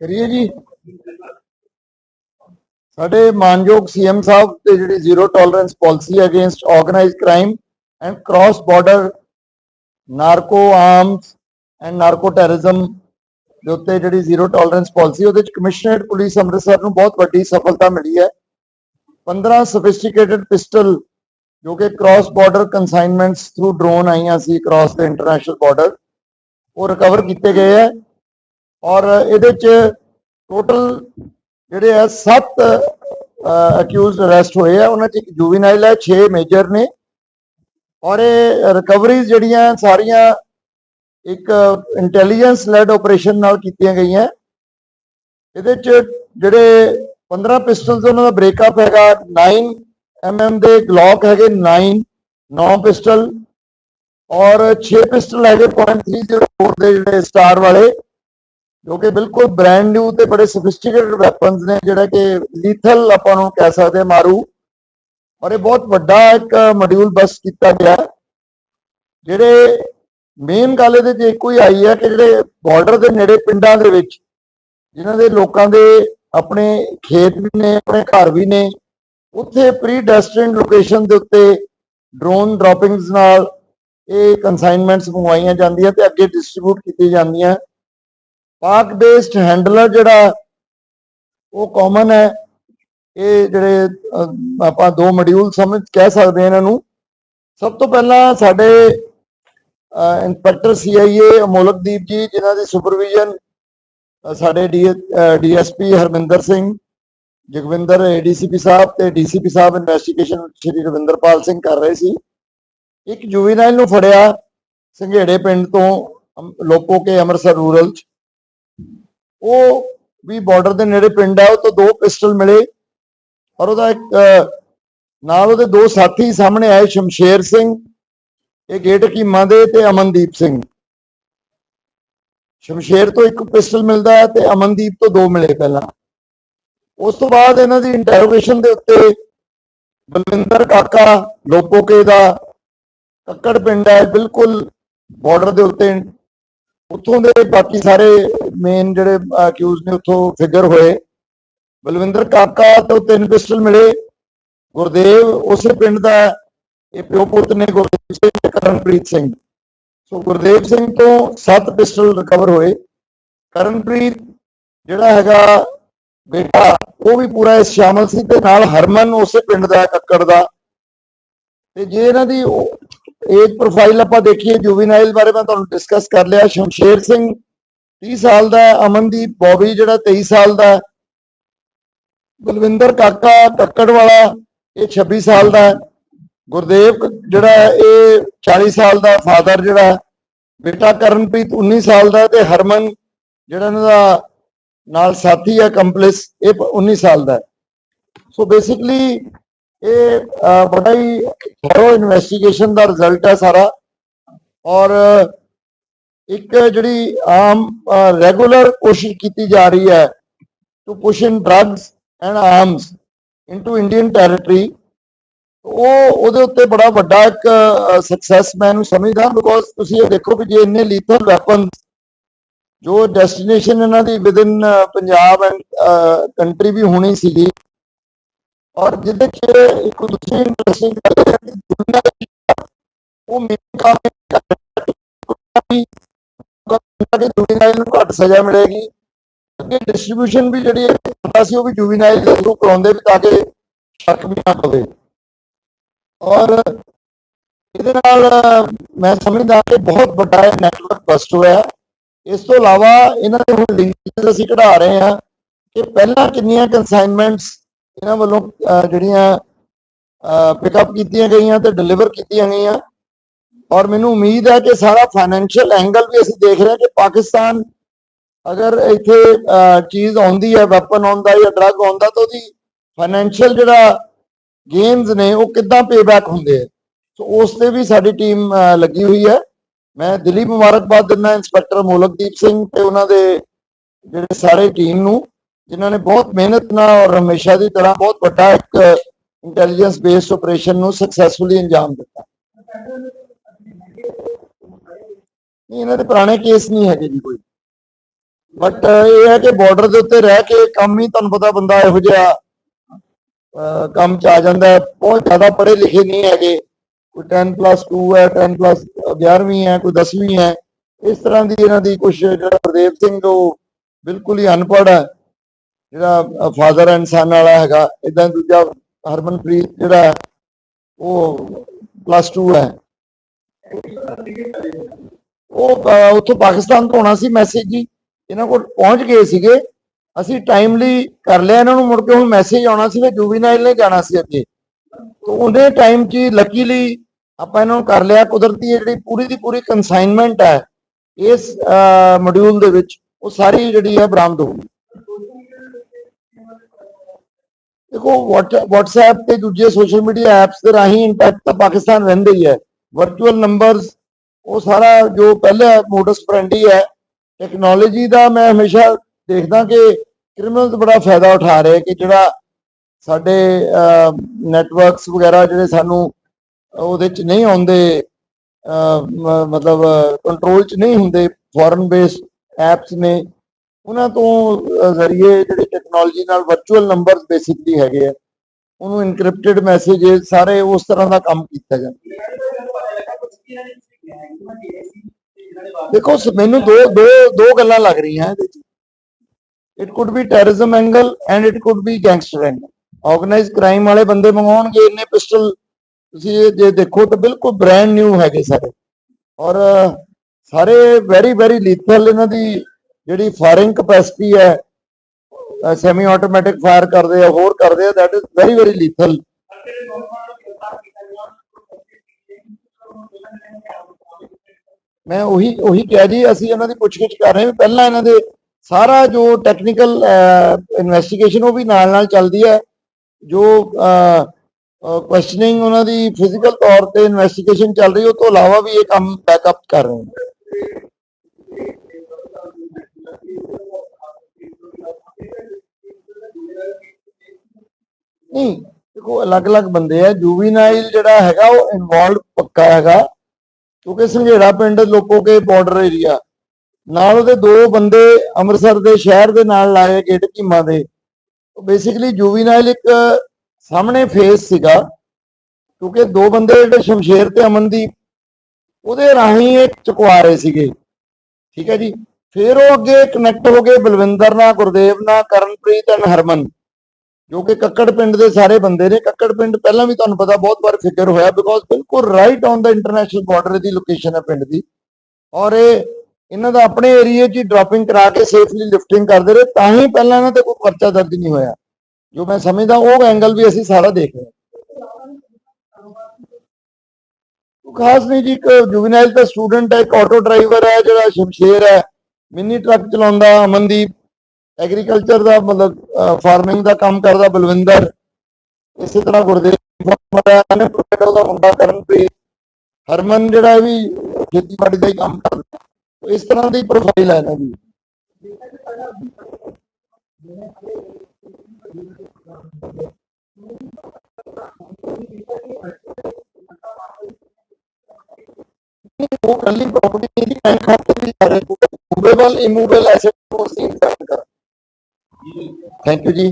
ਕਰੀਏ ਜੀ। ਸਾਡੇ ਮਾਨਯੋਗ ਸੀਐਮ ਸਾਹਿਬ ਤੇ ਜਿਹੜੀ zero tolerance policy against organised crime and cross border narco arms and narco terrorism ਦੇ ਉੱਤੇ ਜਿਹੜੀ ਜ਼ੀਰੋ ਟੋਲਰੈਂਸ ਪਾਲਿਸੀ ਉਹਦੇ ਚ ਕਮਿਸ਼ਨਰੇਟ ਪੁਲਿਸ ਅੰਮ੍ਰਿਤਸਰ ਨੂੰ ਬਹੁਤ ਵੱਡੀ ਸਫਲਤਾ ਮਿਲੀ ਹੈ। 15 ਸੋਫਿਸਟੀਕੇਟਡ ਪਿਸਟਲ ਜੋ ਕਿ cross border consignments through drone ਆਈਆਂ ਸੀ ਕ੍ਰਾਸ ਦੇ ਇੰਟਰਨੈਸ਼ਨਲ ਬਾਰਡਰ ਉਹ ਰਿਕਵਰ ਕੀਤੇ ਗਏ ਹੈ। ਔਰ ਇਹਦੇ ਚ ਟੋਟਲ ਜਿਹੜੇ ਆ 7 ਅਕਿਊਜ਼ਡ ਅਰੈਸਟ ਹੋਏ ਆ। ਉਹਨਾਂ ਚ ਇੱਕ ਜੁਵੀਨਾਈਲ ਹੈ 6 ਮੇਜਰ ਨੇ। ਔਰ ਇਹ ਰਿਕਵਰੀਜ਼ ਜਿਹੜੀਆਂ ਸਾਰੀਆਂ ਇੱਕ ਇੰਟੈਲੀਜੈਂਸ ਲੈਡ ਆਪਰੇਸ਼ਨ ਨਾਲ ਕੀਤੀਆਂ ਗਈਆਂ। ਇਹਦੇ ਚ ਜਿਹੜੇ 15 ਪਿਸਟਲਸ ਉਹਨਾਂ ਦਾ ਬ੍ਰੇਕਅਪ ਹੈਗਾ। 9 ਐਮਐਮ ਦੇ ਗਲੌਕ ਹੈਗੇ 9 9 ਪਿਸਟਲ ਔਰ 6 ਪਿਸਟਲ ਹੈਗੇ .304 ਦੇ ਜਿਹੜੇ ਸਟਾਰ ਵਾਲੇ। ਜੋ ਕਿ ਬਿਲਕੁਲ ਬ੍ਰੈਂਡ ਨਿਊ ਤੇ ਬੜੇ ਸੋਫਿਸਟੀਕੇਟਡ ਵੈਪਨਸ ਨੇ, ਜਿਹੜਾ ਕਿ ਲੀਥਲ ਆਪਾਂ ਨੂੰ ਕਹਿ ਸਕਦੇ ਹਾਂ ਮਾਰੂ। ਔਰ ਇਹ ਬਹੁਤ ਵੱਡਾ ਇੱਕ ਮੋਡਿਊਲ ਬਸ ਕੀਤਾ ਗਿਆ। ਜਿਹੜੇ ਮੇਨ ਗੱਲ ਇਹਦੇ ਚ ਇੱਕੋ ਹੀ ਆਈ ਹੈ ਕਿ ਜਿਹੜੇ ਬਾਰਡਰ ਦੇ ਨੇੜੇ ਪਿੰਡਾਂ ਦੇ ਵਿੱਚ, ਜਿਨ੍ਹਾਂ ਦੇ ਲੋਕਾਂ ਦੇ ਆਪਣੇ ਖੇਤ ਵੀ ਨੇ, ਆਪਣੇ ਘਰ ਵੀ ਨੇ, ਉੱਥੇ ਪ੍ਰੀ ਡੈਸਟਿਨਡ ਲੋਕੇਸ਼ਨ ਦੇ ਉੱਤੇ ਡਰੋਨ ਡ੍ਰੌਪਿੰਗਸ ਨਾਲ ਇਹ ਕਨਸਾਈਨਮੈਂਟਸ ਮੰਗਵਾਈਆਂ ਜਾਂਦੀਆਂ ਤੇ ਅੱਗੇ ਡਿਸਟ੍ਰੀਬਿਊਟ ਕੀਤੀਆਂ ਜਾਂਦੀਆਂ। ਪਾਕ ਬੇਸਡ ਹੈਂਡਲਰ ਜਿਹੜਾ, ਉਹ ਕਾਮਨ ਹੈ। ਇਹ ਜਿਹੜੇ ਆਪਾਂ ਦੋ ਮੋਡਿਊਲ ਸਮਝ, ਕਹਿ ਸਕਦੇ ਹਾਂ ਇਹਨਾਂ ਨੂੰ। ਸਭ ਤੋਂ ਪਹਿਲਾਂ ਸਾਡੇ ਇੰਸਪੈਕਟਰ ਸੀਆਈਏ ਅਮੋਲਕਦੀਪ ਜੀ, ਜਿਨ੍ਹਾਂ ਦੀ ਸੁਪਰਵਿਜ਼ਨ ਸਾਡੇ ਡੀਐਸਪੀ ਹਰਮਿੰਦਰ ਸਿੰਘ, ਜਗਵਿੰਦਰ ਏਡੀਸੀਪੀ ਸਾਹਿਬ ਤੇ ਡੀਸੀਪੀ ਸਾਹਿਬ ਇਨਵੈਸਟੀਗੇਸ਼ਨ ਸ਼੍ਰੀ ਰਵਿੰਦਰਪਾਲ ਸਿੰਘ ਕਰ ਰਹੇ ਸੀ। ਇੱਕ ਜੁਵੀਨਾਈਲ ਨੂੰ ਫੜਿਆ, ਸੰਘੇੜੇ ਪਿੰਡ ਤੋਂ ਲੋਪੋ ਕੇ ਅੰਮ੍ਰਿਤਸਰ ਰੂਰਲ ਚ। ਉਹ ਵੀ ਬਾਰਡਰ ਦੇ ਨੇੜੇ ਪਿੰਡ ਹੈ ਉਹ ਤੋਂ ਦੋ ਪਿਸਟਲ ਮਿਲੇ ਔਰ ਉਹਦਾ ਇੱਕ ਨਾਲ ਉਹਦੇ ਦੋ ਸਾਥੀ ਸਾਹਮਣੇ ਆਏ, ਸ਼ਮਸ਼ੇਰ ਸਿੰਘ, ਇਹ ਗੇਟ ਹਕੀਮਾਂ ਦੇ ਤੇ ਅਮਨਦੀਪ ਸਿੰਘ। ਸ਼ਮਸ਼ੇਰ ਤੋਂ ਇੱਕ ਪਿਸਟਲ ਮਿਲਦਾ ਹੈ ਤੇ ਅਮਨਦੀਪ ਤੋਂ ਦੋ ਮਿਲੇ ਪਹਿਲਾਂ। ਉਸ ਤੋਂ ਬਾਅਦ ਇਹਨਾਂ ਦੀ ਇੰਟਰੋਗੇਸ਼ਨ ਦੇ ਉੱਤੇ ਬਲਵਿੰਦਰ ਕਾਕਾ, ਲੋਪੋਕੇ ਦਾ ਕੱਕੜ ਪਿੰਡ ਹੈ, ਬਿਲਕੁਲ ਬਾਰਡਰ ਦੇ ਉੱਤੇ ਉੱਥੋਂ ਦੇ ਬਾਕੀ ਸਾਰੇ ਮੇਨ ਜਿਹੜੇ ਅਕਿਊਜ਼ ਨੇ ਉੱਥੋਂ ਫਿਗਰ ਹੋਏ। ਬਲਵਿੰਦਰ ਕਾਕਾ ਤੋਂ ਤਿੰਨ ਪਿਸਟਲ ਮਿਲੇ। ਗੁਰਦੇਵ ਉਸੇ ਪਿੰਡ ਦਾ ਇਹ ਪਿਓ ਪੁੱਤ ਨੇ ਗੁਰਦੇਵ ਸਿੰਘ ਕਰਨਪ੍ਰੀਤ ਸਿੰਘ। ਸੋ ਗੁਰਦੇਵ ਸਿੰਘ ਤੋਂ ਸੱਤ ਪਿਸਟਲ ਰਿਕਵਰ ਹੋਏ। ਕਰਨਪ੍ਰੀਤ ਜਿਹੜਾ ਹੈਗਾ ਬੇਟਾ, ਉਹ ਵੀ ਪੂਰਾ ਇਸ ਸ਼ਾਮਲ ਸੀ ਤੇ ਨਾਲ ਹਰਮਨ ਉਸੇ ਪਿੰਡ ਦਾ ਕੱਕੜ ਦਾ। ਤੇ ਜੇ ਇਹਨਾਂ ਦੀ ਏਜ ਪ੍ਰੋਫਾਈਲ ਆਪਾਂ ਦੇਖੀਏ ਜੁਵੀਨਾਈਲ ਬਾਰੇ ਮੈਂ ਤੁਹਾਨੂੰ ਡਿਸਕਸ ਕਰ ਲਿਆ, ਸ਼ਮਸ਼ੇਰ ਸਿੰਘ 30 ਸਾਲ ਦਾ, ਅਮਨਦੀਪ ਬੋਬੀ ਜਿਹੜਾ 23 ਸਾਲ ਦਾ, ਬਲਵਿੰਦਰ ਕਾਕਾ ਕੱਕੜ ਵਾਲਾ ਇਹ 26 ਸਾਲ ਦਾ, ਗੁਰਦੇਵ ਜਿਹੜਾ ਇਹ 40 ਸਾਲ ਦਾ ਫਾਦਰ ਜਿਹੜਾ, ਬੇਟਾ ਕਰਨਪ੍ਰੀਤ 19 ਸਾਲ ਦਾ ਹੈ ਤੇ ਹਰਮਨ ਜਿਹੜਾ ਇਹਨਾਂ ਦਾ ਨਾਲ ਸਾਥੀ ਹੈ ਕੰਪਲਿਸ ਇਹ ਪ- 19 ਸਾਲ ਦਾ। ਸੋ ਬੇਸਿਕਲੀ ਇਹ ਬੜਾ ਹੀ ਥੋਰੋ ਇਨਵੈਸਟੀਗੇਸ਼ਨ ਦਾ ਰਿਜ਼ਲਟ ਹੈ ਸਾਰਾ। ਔਰ ਇੱਕ ਜਿਹੜੀ ਆਮ ਰੈਗੂਲਰ ਕੋਸ਼ਿਸ਼ ਕੀਤੀ ਜਾ ਰਹੀ ਹੈ to push in drugs and arms into Indian territory ਉਹ ਉਹਦੇ ਉੱਤੇ ਬੜਾ ਵੱਡਾ ਇੱਕ ਸਕਸੈਸ ਮੈਂ ਇਹਨੂੰ ਸਮਝਦਾ ਬਿਕੋਜ਼ ਤੁਸੀਂ ਇਹ ਦੇਖੋ ਕਿ ਜੇ ਇੰਨੇ ਲੀਥਲ ਵੈਪਨ ਜੋ ਡੈਸਟੀਨੇਸ਼ਨ ਇਹਨਾਂ ਦੀ ਵਿਦਿਨ ਪੰਜਾਬ ਐਂਡ ਕੰਟਰੀ ਵੀ ਹੋਣੀ ਸੀਗੀ ਔਰ ਜਿਹਦੇ ਚ ਇੱਕ ਦੂਸਰੀ ਇੰਟਰਸਟਿੰਗ ਗੱਲ ਹੈ ਕਿ ਦੁਨੀਆ ਦੀ ਉਹ ਮੇਨ ਕੰਮ ਹੈ ਜੁਵੀਨਾਈਲ ਨੂੰ ਘੱਟ ਸਜ਼ਾ ਮਿਲੇਗੀ। ਅੱਗੇ ਡਿਸਟ੍ਰੀਬਿਊਸ਼ਨ ਵੀ ਜਿਹੜੀ ਹੁੰਦਾ ਸੀ, ਉਹ ਵੀ ਜੁਵੀਨਾਈਲ ਦੇ ਥਰੂ ਕਰਾਉਂਦੇ ਵੀ ਤਾਂ ਕਿ ਸ਼ੱਕ ਵੀ ਨਾ ਪਵੇ ਔਰ ਇਹਦੇ ਨਾਲ ਮੈਂ ਸਮਝਦਾ ਕਿ ਬਹੁਤ ਵੱਡਾ ਨੈਟਵਰਕ ਬਸਟ ਹੋਇਆ। ਇਸ ਤੋਂ ਇਲਾਵਾ ਇਹਨਾਂ ਦੇ ਹੁਣ ਲਿੰਕਸ ਅਸੀਂ ਕਢਾ ਰਹੇ ਹਾਂ ਕਿ ਪਹਿਲਾਂ ਕਿੰਨੀਆਂ ਕਨਸਾਈਨਮੈਂਟਸ ਇਹਨਾਂ ਵੱਲੋਂ ਜਿਹੜੀਆਂ ਪਿਕਅਪ ਕੀਤੀਆਂ ਗਈਆਂ ਤੇ ਡਿਲੀਵਰ ਕੀਤੀਆਂ ਗਈਆਂ। ਔਰ ਮੈਨੂੰ ਉਮੀਦ ਹੈ ਕਿ ਸਾਰਾ ਫਾਈਨੈਂਸ਼ੀਅਲ ਐਂਗਲ ਵੀ ਅਸੀਂ ਦੇਖ ਰਹੇ ਹਾਂ ਕਿ ਪਾਕਿਸਤਾਨ ਅਗਰ ਇੱਥੇ ਚੀਜ਼ ਆਉਂਦੀ ਹੈ ਵੈਪਨ ਆਉਂਦਾ ਜਾਂ ਡਰੱਗ ਆਉਂਦਾ ਤਾਂ ਉਹਦੀ ਫਾਈਨੈਂਸ਼ੀਅਲ ਜਿਹੜਾ ਗੇਮਸ ਨੇ ਉਹ ਕਿੱਦਾਂ ਪੇਬੈਕ ਹੁੰਦੇ ਆ। ਸੋ ਉਸ ਤੇ ਵੀ ਸਾਡੀ ਟੀਮ ਲੱਗੀ ਹੋਈ ਹੈ। ਮੈਂ ਦਿੱਲੀ ਮੁਬਾਰਕਬਾਦ ਦਿੰਦਾ ਇੰਸਪੈਕਟਰ ਮੋਲਕਦੀਪ ਸਿੰਘ ਤੇ ਉਹਨਾਂ ਦੇ ਜਿਹੜੇ ਸਾਰੇ ਟੀਮ ਨੂੰ। ਜਿਨ੍ਹਾਂ ਨੇ ਬਹੁਤ ਮਿਹਨਤ ਨਾਲ ਔਰ ਹਮੇਸ਼ਾ ਦੀ ਤਰ੍ਹਾਂ ਬਹੁਤ ਵੱਡਾ ਇੱਕ ਇੰਟੈਲੀਜੈਂਸ ਬੇਸਡ ਆਪਰੇਸ਼ਨ ਨੂੰ ਸਕਸੈਸਫੁਲੀ ਅੰਜਾਮ ਦਿੱਤਾ। ਨਹੀਂ, ਇਹਨਾਂ ਦੇ ਪੁਰਾਣੇ ਕੇਸ ਨਹੀਂ ਹੈਗੇ ਜੀ ਕੋਈ। ਬਟ ਇਹ ਹੈ ਕਿ ਬਾਰਡਰ ਦੇ ਉੱਤੇ ਰਹਿ ਕੇ ਕੰਮ ਹੀ ਤੁਹਾਨੂੰ ਪਤਾ ਬੰਦਾ ਇਹੋ ਜਿਹਾ ਕੰਮ ਚ ਆ ਜਾਂਦਾ ਬਹੁਤ ਜ਼ਿਆਦਾ ਪੜ੍ਹੇ ਲਿਖੇ ਨਹੀਂ ਹੈਗੇ। ਕੋਈ 10 ਪਲੱਸ 2 ਹੈ 10 ਪਲੱਸ 11ਵੀਂ ਹੈ, ਕੋਈ 10ਵੀਂ ਹੈ। ਇਸ ਤਰ੍ਹਾਂ ਦੀ ਇਹਨਾਂ ਦੀ ਕੁਝ ਜਿਹੜਾ ਗੁਰਦੇਵ ਸਿੰਘ, ਉਹ ਬਿਲਕੁਲ ਹੀ ਅਨਪੜ੍ਹ ਹੈ। ਜਿਹੜਾ ਫਾਦਰ ਇਨਸਾਨ ਵਾਲਾ ਹੈਗਾ ਇਦਾਂ ਦੂਜਾ ਹਰਮਨਪ੍ਰੀਤ ਜਿਹੜਾ ਹੈ, ਉਹ ਪਲੱਸ 2 ਹੈ। ਉਹ ਉੱਥੋਂ ਪਾਕਿਸਤਾਨ ਤੋਂ ਆਉਣਾ ਸੀ ਮੈਸੇਜ ਜੀ। ਇਹਨਾਂ ਕੋਲ ਪਹੁੰਚ ਗਏ ਸੀਗੇ। ਅਸੀਂ ਟਾਈਮਲੀ ਕਰ ਲਿਆ ਇਹਨਾਂ ਨੂੰ ਮੁੜ ਕੇ ਹੁਣ ਮੈਸੇਜ ਆਉਣਾ ਸੀ ਵੀ ਜੂਵੀਨਾਈਲ ਨੇ ਜਾਣਾ ਸੀ ਅੱਗੇ। ਤੋਂ ਉਹਦੇ ਟਾਈਮ 'ਚ ਲੱਕੀਲੀ ਆਪਾਂ ਇਹਨਾਂ ਨੂੰ ਕਰ ਲਿਆ। ਕੁਦਰਤੀ ਜਿਹੜੀ ਪੂਰੀ ਦੀ ਪੂਰੀ ਕਨਸਾਈਨਮੈਂਟ ਹੈ ਇਸ ਮੋਡਿਊਲ ਦੇ ਵਿੱਚ ਉਹ ਸਾਰੀ ਜਿਹੜੀ ਹੈ ਬਰਾਮਦ ਹੋ ਗਈ। ਦੇਖੋ WhatsApp ਤੇ ਦੂਜੇ ਸੋਸ਼ਲ ਮੀਡੀਆ ਐਪਸ ਦੇ ਰਾਹੀਂ ਇੰਪੈਕਟ ਤਾਂ ਪਾਕਿਸਤਾਨ ਰਹਿੰਦਾ ਹੀ ਹੈ। ਵਰਚੁਅਲ ਨੰਬਰਸ ਉਹ ਸਾਰਾ ਜੋ ਪਹਿਲਾ ਮੋਡਸ ਫਰੈਂਡੀ ਹੈ ਟੈਕਨੋਲੋਜੀ ਦਾ ਮੈਂ ਹਮੇਸ਼ਾ ਦੇਖਦਾ ਕਿ ਕ੍ਰਿਮੀਨਲਸ ਬੜਾ ਫਾਇਦਾ ਉਠਾ ਰਹੇ ਕਿ ਜਿਹੜਾ ਸਾਡੇ ਨੈਟਵਰਕਸ ਵਗੈਰਾ ਜਿਹੜੇ ਸਾਨੂੰ ਉਹਦੇ ਚ ਨਹੀਂ ਆਉਂਦੇ ਮਤਲਬ ਕੰਟਰੋਲ ਚ ਨਹੀਂ ਹੁੰਦੇ ਫੋਰਨ ਬੇਸਡ ਐਪਸ ਨੇ ਉਹਨਾਂ ਤੋਂ ਜ਼ਰੀਏ ਜਿਹੜੇ ਟੈਕਨੋਲੋਜੀ ਨਾਲ ਵਰਚੁਅਲ ਨੰਬਰਸ ਬੇਸਿਕਲੀ ਹੈਗੇ ਆ, ਉਹਨੂੰ ਇਨਕ੍ਰਿਪਟਡ ਮੈਸੇजेस ਸਾਰੇ ਉਸ ਤਰ੍ਹਾਂ ਦਾ ਕੰਮ ਕੀਤਾ ਜਾਂਦਾ। ਦੇਖੋ ਮੈਨੂੰ ਦੋ ਦੋ ਦੋ ਗੱਲਾਂ ਲੱਗ ਰਹੀਆਂ ਇਹਦੇ ਚ। It could be terrorism angle and it could be gangster angle organise crime ਵਾਲੇ ਬੰਦੇ ਮੰਗਾਉਣਗੇ, ਇੰਨੇ ਪਿਸਟਲ ਤੁਸੀਂ ਜੇ ਦੇਖੋ ਤਾਂ ਬਿਲਕੁਲ ਬ੍ਰਾਂਡ ਨਿਊ ਹੈਗੇ ਸਾਰੇ। ਔਰ ਸਾਰੇ ਵੈਰੀ ਵੈਰੀ ਲੀਥਲ ਇਹਨਾਂ ਦੀ ਜਿਹੜੀ ਫਾਇਰਿੰਗ ਕਪੈਸਿਟੀ ਹੈ ਸੈਮੀ ਆਟੋਮੈਟਿਕ ਫਾਇਰ ਕਰਦੇ ਆ, ਹੋਰ ਕਰਦੇ ਆ that is very very lethal ਮੈਂ ਉਹੀ ਉਹੀ ਕਿਹਾ ਜੀ, ਅਸੀਂ ਇਹਨਾਂ ਦੀ ਪੁੱਛਗਿੱਛ ਕਰ ਰਹੇ ਹਾਂ। ਪਹਿਲਾਂ ਇਹਨਾਂ ਦੇ ਸਾਰਾ ਜੋ ਟੈਕਨੀਕਲ ਇਨਵੈਸਟੀਗੇਸ਼ਨ ਉਹ ਵੀ ਨਾਲ ਨਾਲ ਚੱਲਦੀ ਹੈ। ਜੋ ਕੁਐਸਚਨਿੰਗ ਉਹਨਾਂ ਦੀ ਫਿਜ਼ੀਕਲ ਤੌਰ ਤੇ ਇਨਵੈਸਟੀਗੇਸ਼ਨ ਚੱਲ ਰਹੀ ਉਹ ਤੋਂ ਇਲਾਵਾ ਵੀ ਇਹ ਕੰਮ ਬੈਕਅਪ ਕਰ ਰਹੇ ਹਾਂ ਨਹੀਂ, ਦੇਖੋ, ਅਲੱਗ-ਅਲੱਗ ਬੰਦੇ ਆ। ਜੂਵੀਨਾਈਲ ਜਿਹੜਾ ਹੈਗਾ, ਉਹ ਇਨਵੋਲਵ ਪੱਕਾ ਹੈਗਾ। ਕਿਉਂਕਿ ਸੰਘੇੜਾ ਪਿੰਡ ਲੋਕੋ ਕੇ ਬਾਰਡਰ ਏਰੀਆ ਨਾਲ ਉਹਦੇ ਦੋ ਬੰਦੇ ਅੰਮ੍ਰਿਤਸਰ ਦੇ ਸ਼ਹਿਰ ਦੇ ਨਾਲ ਲਾਏ ਗੇਟ ਕੀਮਾ ਦੇ। ਬੇਸਿਕਲੀ ਜੂਵੀਨਾਈਲ ਇੱਕ ਸਾਹਮਣੇ ਫੇਸ ਸੀਗਾ। ਕਿਉਂਕਿ ਦੋ ਬੰਦੇ ਜਿਹੜੇ ਸ਼ਮਸ਼ੇਰ ਤੇ ਅਮਨਦੀਪ, ਉਹਦੇ ਰਾਹੀਂ ਇਹ ਚੁਕਵਾ ਰਹੇ ਸੀਗੇ। ਠੀਕ ਹੈ ਜੀ? ਫਿਰ ਉਹ ਅੱਗੇ ਕਨੈਕਟ ਹੋ ਗਏ ਬਲਵਿੰਦਰ ਨਾਲ, ਗੁਰਦੇਵ ਨਾਲ, ਕਰਨਪ੍ਰੀਤ ਐਂਡ ਹਰਮਨ। ਜੋ ਕਿ ਕੱਕੜ ਪਿੰਡ ਦੇ ਸਾਰੇ ਬੰਦੇ ਨੇ, ਕੱਕੜ ਪਿੰਡ ਪਹਿਲਾਂ ਵੀ ਤੁਹਾਨੂੰ ਪਤਾ ਬਹੁਤ ਵਾਰ ਫਿਕਰ ਹੋਇਆ ਬਿਕੋਜ਼ ਬਿਲਕੁਲ right on the international border the location ਹੈ ਪਿੰਡ ਦੀ। ਔਰ ਇਹ, ਇਹਨਾਂ ਦਾ ਆਪਣੇ ਏਰੀਏ 'ਚ ਡ੍ਰੌਪਿੰਗ ਕਰਾ ਕੇ ਸੇਫਲੀ ਲਿਫਟਿੰਗ ਕਰਦੇ ਰਹੇ, ਤਾਂ ਹੀ ਪਹਿਲਾਂ ਇਹਨਾਂ ਤੇ ਕੋਈ ਪਰਚਾ ਦਰਜ ਨਹੀਂ ਹੋਇਆ। ਜੋ ਮੈਂ ਸਮਝਦਾ, ਉਹ ਐਂਗਲ ਵੀ ਅਸੀਂ ਸਾਰਾ ਦੇਖ ਰਹੇ ਹਾਂ। ਖਾਸ ਨਹੀਂ ਜੀ, ਇੱਕ ਜੁਵੈਨਾਈਲ ਤਾਂ ਸਟੂਡੈਂਟ ਹੈ, ਇੱਕ ਆਟੋ ਡਰਾਈਵਰ ਹੈ, ਜਿਹੜਾ ਸ਼ਮਸ਼ੇਰ ਹੈ, ਮਿੰਨੀ ਟਰੱਕ ਚਲਾਉਂਦਾ, ਅਮਨਦੀਪ ਐਗਰੀਕਲਚਰ ਦਾ ਮਤਲਬ ਫਾਰਮਿੰਗ ਦਾ ਕੰਮ ਕਰਦਾ ਬਲਵਿੰਦਰ। ਇਸੇ ਤਰ੍ਹਾਂ ਗੁਰਦੇਵ ਨੇ ਦਾ ਮੁੰਡਾ ਕਰਨਪ੍ਰੀਤ ਹਰਮਨ ਜਿਹੜਾ ਵੀ ਖੇਤੀਬਾੜੀ ਦਾ ਹੀ ਕੰਮ ਕਰਦਾ। ਇਸ ਤਰ੍ਹਾਂ ਦੀ ਪ੍ਰੋਫਾਈਲ ਹੈ ਇਹਨਾਂ ਦੀ। ਉਹ ਕੱਲੀ ਪ੍ਰਾਪਰਟੀ ਦੀ ਬੈਂਕ ਖਾਤੇ ਵੀ ਸਾਰੇ ਮੂਵੇਬਲ ਇਮੂਵੇਬਲ ਐਸੈਟ ਨੂੰ ਅਸੀਂ ਇਨਵੈਸਟ ਕਰ ਥੈਂਕ ਯੂ ਜੀ